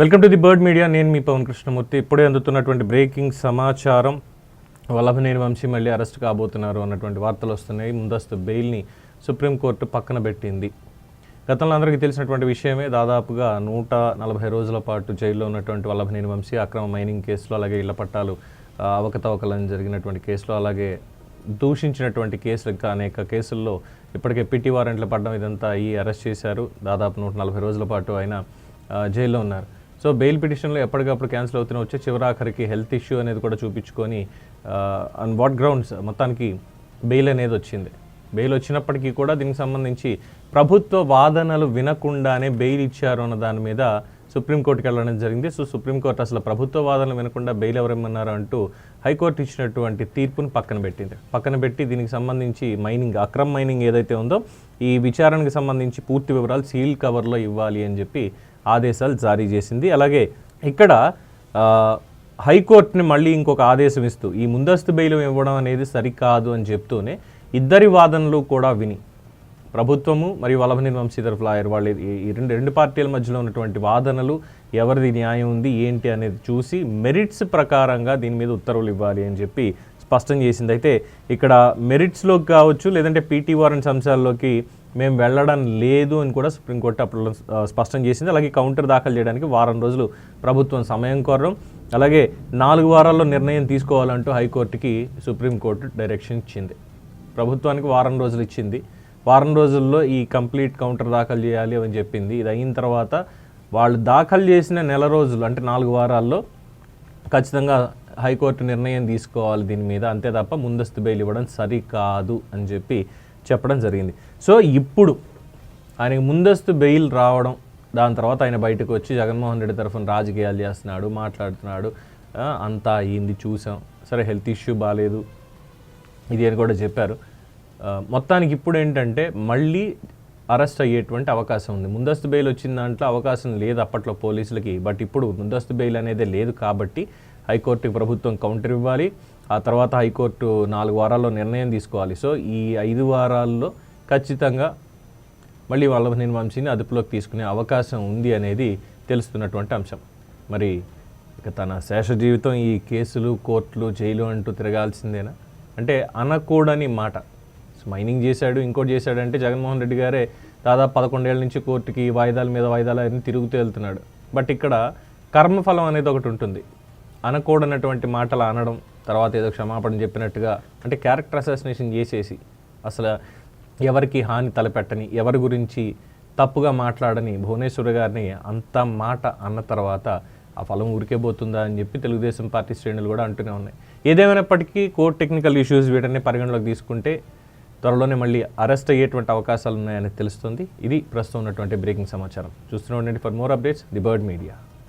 Welcome to the Bird Media నేను మీ పవన్ కృష్ణమూర్తి. ఇప్పుడే అందుతున్నటువంటి బ్రేకింగ్ సమాచారం వల్లభనేని వంశీ మళ్ళీ అరెస్ట్ కాబోతున్నారు అన్నటువంటి వార్తలు వస్తున్నాయి. ముందస్తు బెయిల్ని సుప్రీంకోర్టు పక్కన పెట్టింది. గతంలో అందరికీ తెలిసినటువంటి విషయమే దాదాపుగా నూట నలభై రోజుల పాటు జైల్లో ఉన్నటువంటి వల్లభనేని వంశీ అక్రమ మైనింగ్ కేసులో అలాగే ఇళ్ళ పట్టాలు అవకతవకలని అవకతవకలను జరిగినటువంటి కేసులో అలాగే దూషించినటువంటి కేసులు ఇంకా అనేక కేసుల్లో ఇప్పటికే పిటి వారెంట్లు పడడం ఇదంతా ఈ అరెస్ట్ చేశారు. దాదాపు నూట నలభై రోజుల పాటు ఆయన జైల్లో ఉన్నారు. సో బెయిల్ పిటిషన్లో ఎప్పటికప్పుడు క్యాన్సిల్ అవుతూనే వచ్చే చివరాఖరికి హెల్త్ ఇష్యూ అనేది కూడా చూపించుకొని ఆన్ వాట్ గ్రౌండ్స్ మొత్తానికి బెయిల్ అనేది వచ్చింది. బెయిల్ వచ్చినప్పటికీ కూడా దీనికి సంబంధించి ప్రభుత్వ వాదనలు వినకుండానే బెయిల్ ఇచ్చారు అన్న దాని మీద సుప్రీంకోర్టుకి వెళ్ళడం జరిగింది. సో సుప్రీంకోర్టు అసలు ప్రభుత్వ వాదనలు వినకుండా బెయిల్ ఎవరేమన్నారు అంటూ హైకోర్టు ఇచ్చినటువంటి తీర్పును పక్కన పెట్టింది. పక్కన పెట్టి దీనికి సంబంధించి మైనింగ్ అక్రమ్ మైనింగ్ ఏదైతే ఉందో ఈ విచారణకు సంబంధించి పూర్తి వివరాలు సీల్ కవర్లో ఇవ్వాలి అని చెప్పి ఆదేశాలు జారీ చేసింది. అలాగే ఇక్కడ హైకోర్టుని మళ్ళీ ఇంకొక ఆదేశం ఇస్తూ ఈ ముందస్తు బెయిలు ఇవ్వడం అనేది సరికాదు అని చెప్తూనే ఇద్దరి వాదనలు కూడా విని ప్రభుత్వము మరియు వల్లభనేని వంశీధర్ లాయర్ వాళ్ళు ఈ- ఈ రెండు రెండు పార్టీల మధ్యలో ఉన్నటువంటి వాదనలు ఎవరిది న్యాయం ఉంది ఏంటి అనేది చూసి మెరిట్స్ ప్రకారంగా దీని మీద ఉత్తర్వులు ఇవ్వాలి అని చెప్పి స్పష్టం చేసింది. అయితే ఇక్కడ మెరిట్స్లోకి కావచ్చు లేదంటే పీటీ వారెంట్స్ అంశాల్లోకి మేము వెళ్ళడం లేదు అని కూడా సుప్రీంకోర్టు అప్పుడు స్పష్టం చేసింది. అలాగే కౌంటర్ దాఖలు చేయడానికి వారం రోజులు ప్రభుత్వం సమయం కోరడం. అలాగే నాలుగు వారాల్లో నిర్ణయం తీసుకోవాలంటూ హైకోర్టుకి సుప్రీంకోర్టు డైరెక్షన్ ఇచ్చింది. ప్రభుత్వానికి వారం రోజులు ఇచ్చింది. వారం రోజుల్లో ఈ కంప్లీట్ కౌంటర్ దాఖలు చేయాలి అని చెప్పింది. ఇది అయిన తర్వాత వాళ్ళు దాఖలు చేసిన నెల రోజులు అంటే నాలుగు వారాల్లో ఖచ్చితంగా హైకోర్టు నిర్ణయం తీసుకోవాలి దీని మీద. అంతే తప్ప ముందస్తు బెయిల్ ఇవ్వడం సరికాదు అని చెప్పి చెప్పడం జరిగింది. సో ఇప్పుడు ఆయనకి ముందస్తు బెయిల్ రావడం దాని తర్వాత ఆయన బయటకు వచ్చి జగన్మోహన్ రెడ్డి తరఫున రాజకీయాలు చేస్తున్నాడు మాట్లాడుతున్నాడు అంతా అయ్యింది చూసాం. సరే హెల్త్ ఇష్యూ బాగాలేదు ఇది అని కూడా చెప్పారు. మొత్తానికి ఇప్పుడు ఏంటంటే మళ్ళీ అరెస్ట్ అయ్యేటువంటి అవకాశం ఉంది. ముందస్తు బెయిల్ వచ్చిన దాంట్లో అవకాశం లేదు అప్పట్లో పోలీసులకి బట్ ఇప్పుడు ముందస్తు బెయిల్ అనేది లేదు కాబట్టి హైకోర్టుకి ప్రభుత్వం కౌంటర్ ఇవ్వాలి. ఆ తర్వాత హైకోర్టు నాలుగు వారాల్లో నిర్ణయం తీసుకోవాలి. సో ఈ ఐదు వారాల్లో ఖచ్చితంగా మళ్ళీ వల్లభనేని వంశీని అదుపులోకి తీసుకునే అవకాశం ఉంది అనేది తెలుస్తున్నటువంటి అంశం. మరి ఇక తన శేష జీవితం ఈ కేసులు కోర్టులు జైలు అంటూ తిరగాల్సిందేనా? అంటే అనకూడని మాట. మైనింగ్ చేశాడు ఇంకోటి చేశాడంటే జగన్మోహన్ రెడ్డి గారే దాదాపు పదకొండేళ్ళ నుంచి కోర్టుకి వాయిదాల మీద వాయిదాలు తిరుగుతూ వెళ్తున్నాడు. బట్ ఇక్కడ కర్మఫలం అనేది ఒకటి ఉంటుంది. అనకూడనటువంటి మాటలు అనడం తర్వాత ఏదో క్షమాపణ చెప్పినట్టుగా అంటే క్యారెక్టర్ అసాసినేషన్ చేసేసి అసలు ఎవరికి హాని తలపెట్టని ఎవరి గురించి తప్పుగా మాట్లాడని భువనేశ్వర్ గారిని అంత మాట అన్న తర్వాత ఆ ఫలం ఊరికే పోతుందా అని చెప్పి తెలుగుదేశం పార్టీ శ్రేణులు కూడా అంటూనే ఉన్నాయి. ఏదేమైనప్పటికీ కోర్ట్ టెక్నికల్ ఇష్యూస్ వీటన్ని పరిగణలోకి తీసుకుంటే త్వరలోనే మళ్ళీ అరెస్ట్ అయ్యేటువంటి అవకాశాలు ఉన్నాయని తెలుస్తుంది. ఇది ప్రస్తుతం ఉన్నటువంటి బ్రేకింగ్ సమాచారం. చూస్తూనే ఉండండి for more updates the Bird Media